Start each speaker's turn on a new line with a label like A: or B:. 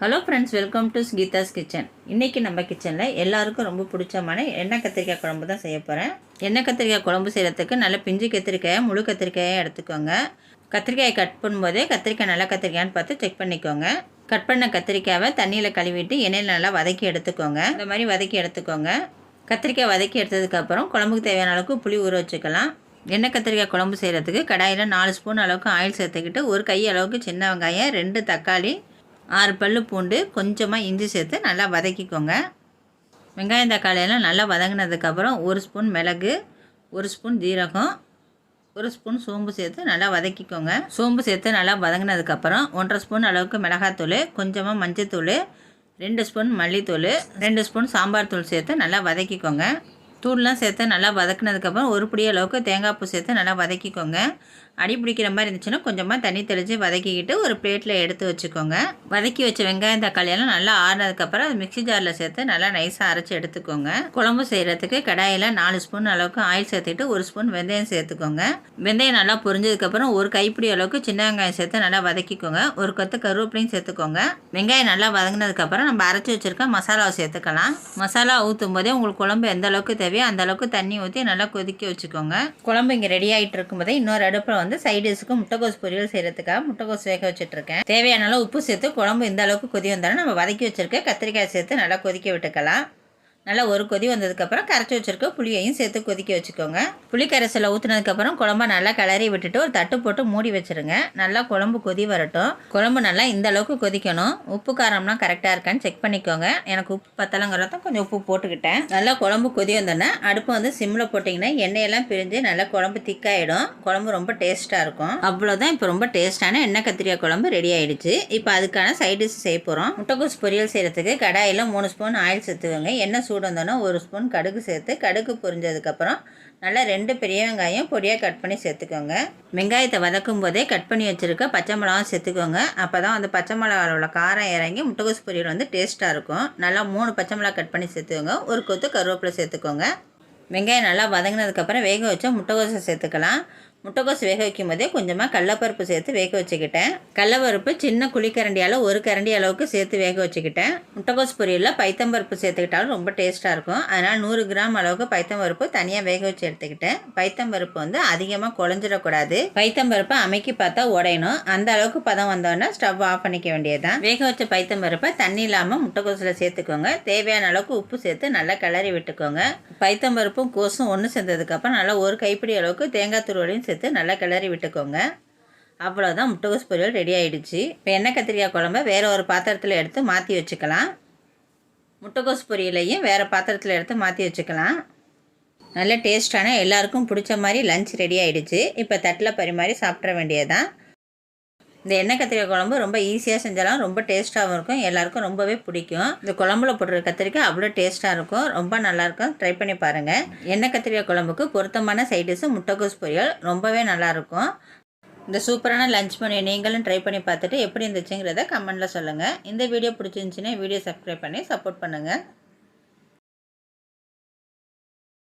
A: Hello friends welcome to Geetha's kitchen இன்றைக்கி நம்ம கிச்சனில் எல்லாருக்கும் ரொம்ப பிடிச்சமான எண்ணெய் கத்திரிக்காய் குழம்பு தான் செய்ய போகிறேன் எண்ணெய் கத்திரிக்காய் குழம்பு செய்கிறதுக்கு நல்ல பிஞ்சு கத்திரிக்காயை முழு கத்திரிக்காயை எடுத்துக்கோங்க. கத்திரிக்காயை கட் பண்ணும்போதே கத்திரிக்காய் நல்ல கத்திரிக்காயான்னு பார்த்து செக் பண்ணிக்கோங்க. கட் பண்ண கத்திரிக்காவை தண்ணியில் கழுவிட்டு எண்ணெயில் நல்லா வதக்கி எடுத்துக்கோங்க. இந்த மாதிரி வதக்கி எடுத்துக்கோங்க. கத்திரிக்காய் வதக்கி எடுத்ததுக்கப்புறம் குழம்புக்கு தேவையான அளவுக்கு புளி ஊற வச்சுக்கலாம். எண்ணெய் கத்திரிக்காய் குழம்பு செய்கிறதுக்கு கடாயில் நாலு ஸ்பூன் அளவுக்கு ஆயில் சேர்த்துக்கிட்டு ஒரு கை அளவுக்கு சின்ன வெங்காயம் ரெண்டு தக்காளி ஆறு பல்லு பூண்டு கொஞ்சமாக இஞ்சி சேர்த்து நல்லா வதக்கிக்கோங்க. வெங்காயம் தக்காளியெல்லாம் நல்லா வதங்கினதுக்கப்புறம் ஒரு ஸ்பூன் மிளகு ஒரு ஸ்பூன் ஜீரகம் ஒரு ஸ்பூன் சோம்பு சேர்த்து நல்லா வதக்கிக்கோங்க. சோம்பு சேர்த்து நல்லா வதங்கினதுக்கப்புறம் ஒன்றரை ஸ்பூன் அளவுக்கு மிளகாத்தூள் கொஞ்சமாக மஞ்சத்தூள் ரெண்டு ஸ்பூன் மல்லித்தூள் ரெண்டு ஸ்பூன் சாம்பார் தூள் சேர்த்து நல்லா வதக்கிக்கோங்க. தூள்லாம் சேர்த்து நல்லா வதக்கினதுக்கப்புறம் ஒரு பிடி அளவுக்கு தேங்காய் பூ சேர்த்து நல்லா வதக்கிக்கோங்க. அடி பிடிக்கிற மாதிரி இருந்துச்சுன்னா கொஞ்சமாக தண்ணி தெளித்து வதக்கிக்கிட்டு ஒரு பிளேட்டில் எடுத்து வச்சுக்கோங்க. வதக்கி வச்ச வெங்காயம் தக்காளியெல்லாம் நல்லா ஆறினதுக்கப்புறம் அது மிக்ஸி ஜாரில் சேர்த்து நல்லா நைஸாக அரைச்சி எடுத்துக்கோங்க. குழம்பு செய்கிறதுக்கு கடாயில் நாலு ஸ்பூன் அளவுக்கு ஆயில் சேர்த்துக்கிட்டு ஒரு ஸ்பூன் வெந்தயம் சேர்த்துக்கோங்க. வெந்தயம் நல்லா பொரிஞ்சதுக்கப்புறம் ஒரு கைப்பிடி அளவுக்கு சின்ன வெங்காயம் சேர்த்து நல்லா வதக்கிக்கோங்க. ஒரு கொத்து கருவேப்பிலையும் சேர்த்துக்கோங்க. வெங்காயம் நல்லா வதங்கினதுக்கப்புறம் நம்ம அரைச்சி வச்சுருக்க மசாலாவை சேர்த்துக்கலாம். மசாலா ஊற்றும் போதே உங்களுக்கு குழம்பு எந்த அளவுக்கு தேவையோ அந்த அளவுக்கு தண்ணி ஊற்றி நல்லா கொதிக்க வச்சுக்கோங்க. குழம்பு இங்கே ரெடி ஆகிட்டு இருக்கும்போதே இன்னொரு அடுப்பில் வந்து சைடிஷ்க்கு முட்டைகோஸ் பொரியல் செய்கிறதுக்காக முட்டைகோஸ் வேக வச்சுட்ருக்கேன். தேவையான அளவு உப்பு சேர்த்து குழம்பு இந்த அளவுக்கு கொதி வந்தாலும் நம்ம வதக்கி வச்சுருக்க கத்திரிக்காய் சேர்த்து நல்லா கொதிக்க விட்டுக்கலாம். நல்லா ஒரு கொதி வந்ததுக்கப்புறம் கரைச்சி வச்சுருக்க புளியையும் சேர்த்து கொதிக்க வச்சுக்கோங்க. புளி கரைசலை ஊற்றுனதுக்கப்புறம் குழம்ப நல்லா கிளறி விட்டுட்டு ஒரு தட்டு போட்டு மூடி வச்சுருங்க. நல்லா குழம்பு கொதி வரட்டும். குழம்பு நல்லா இந்த அளவுக்கு கொதிக்கணும். உப்பு காரம்லாம் கரெக்டாக இருக்கான்னு செக் பண்ணிக்கோங்க. எனக்கு உப்பு பத்தலங்கிறத கொஞ்சம் உப்பு போட்டுக்கிட்டேன். நல்லா குழம்பு கொதி வந்தோடனே அடுப்பு வந்து சிம்மில் போட்டிங்கன்னா எண்ணெயெல்லாம் பிரிஞ்சு நல்லா குழம்பு திக்காயிடும். குழம்பு ரொம்ப டேஸ்ட்டாக இருக்கும். அவ்வளோதான் இப்போ ரொம்ப டேஸ்ட்டான எண்ணெய் கத்திரிக்காய் குழம்பு ரெடி ஆகிடுச்சு இப்போ அதுக்கான சைட் டிஷ் செய்ய போகிறோம் முட்டைக்கோஸ் பொரியல் செய்கிறதுக்கு கடாயில் மூணு ஸ்பூன் ஆயில் சேர்த்துக்கோங்க. எண்ணெய் சூடு வந்தோன்னா ஒரு ஸ்பூன் கடுகு சேர்த்து கடுகு பொரிஞ்சதுக்கப்புறம் நல்லா ரெண்டு பெரிய வெங்காயம் பொடியாக கட் பண்ணி சேர்த்துக்கோங்க. வெங்காயத்தை வதக்கும் போதே கட் பண்ணி வச்சுருக்க பச்சை மிளகாவும் சேர்த்துக்கோங்க. அப்போ தான் அந்த பச்சை மிளகாவில் உள்ள காரம் இறங்கி முட்டைகோஸ் பொரியல் வந்து டேஸ்ட்டாக இருக்கும். நல்லா மூணு பச்சை மிளகா கட் பண்ணி சேர்த்துக்கோங்க. ஒரு கொத்து கருவேப்பிலை சேர்த்துக்கோங்க. வெங்காயம் நல்லா வதங்கினதுக்கப்புறம் வேக வச்சா முட்டைக்கோஸை சேர்த்துக்கலாம். முட்டைக்கோஸ் வேக வைக்கும் போதே கொஞ்சமாக கடலப்பருப்பு சேர்த்து வேக வச்சுக்கிட்டேன். கடலப்பருப்பு சின்ன குழிக்கரண்டியால் ஒரு கரண்டி அளவுக்கு சேர்த்து வேக வச்சுக்கிட்டேன். முட்டைக்கோஸ் பொரியலில் பைத்தம்பருப்பு சேர்த்துக்கிட்டாலும் ரொம்ப டேஸ்ட்டாக இருக்கும். அதனால் நூறு கிராம் அளவுக்கு பைத்தம்பருப்பு தனியாக வேக வச்சு எடுத்துக்கிட்டேன். பைத்தம்பருப்பு வந்து அதிகமாக குழஞ்சிடக்கூடாது. பைத்தம்பருப்பை அமைக்கி பார்த்தா உடையணும். அந்த அளவுக்கு பதம் வந்தோடனே ஸ்டவ் ஆஃப் பண்ணிக்க வேண்டியதுதான். வேக வச்ச பைத்தம்பருப்பை தண்ணி இல்லாமல் முட்டைக்கோஸில் சேர்த்துக்கோங்க. தேவையான அளவுக்கு உப்பு சேர்த்து நல்லா கிளறி விட்டுக்கோங்க. பைத்தம்பருப்பும் கோஸும் ஒன்று சேர்ந்ததுக்கப்புறம் நல்லா ஒரு கைப்பிடி அளவுக்கு தேங்காய் துருவலையும் சேர்த்து நல்லா கிளறி விட்டுக்கோங்க. அவ்வளோதான் முட்டைகோஸ் பொரியல் ரெடி ஆகிடுச்சு இப்போ எண்ணெய் கத்திரிக்காய் குழம்ப வேறு ஒரு பாத்திரத்தில் எடுத்து மாற்றி வச்சுக்கலாம். முட்டைகோஸ் பொரியலையும் வேறு பாத்திரத்தில் எடுத்து மாற்றி வச்சுக்கலாம். நல்ல டேஸ்டான எல்லாருக்கும் பிடிச்ச மாதிரி லஞ்ச் ரெடி ஆகிடுச்சு இப்போ தட்டில் பரிமாறி சாப்பிட்ற வேண்டியதான் இந்த எண்ணெய் கத்திரிக்காய் குழம்பு ரொம்ப ஈஸியாக செஞ்சாலும் ரொம்ப டேஸ்ட்டாகவும் இருக்கும். எல்லாருக்கும் ரொம்பவே பிடிக்கும். இந்த குழம்புல போடுற கத்திரிக்காய் அவ்வளோ டேஸ்ட்டாக இருக்கும். ரொம்ப நல்லாயிருக்கும் ட்ரை பண்ணி பாருங்கள் எண்ணெய் கத்திரிக்காய் குழம்புக்கு பொருத்தமான சைடிஷு முட்டைகோஸ் பொரியல். ரொம்பவே நல்லாயிருக்கும் இந்த சூப்பரான லஞ்ச் மெனு நீங்களும் ட்ரை பண்ணி பார்த்துட்டு எப்படி இருந்துச்சுங்கிறத கமெண்ட்டில் சொல்லுங்கள் இந்த வீடியோ பிடிச்சிருந்துச்சின்னா வீடியோ சப்ஸ்கிரைப் பண்ணி சப்போர்ட் பண்ணுங்கள்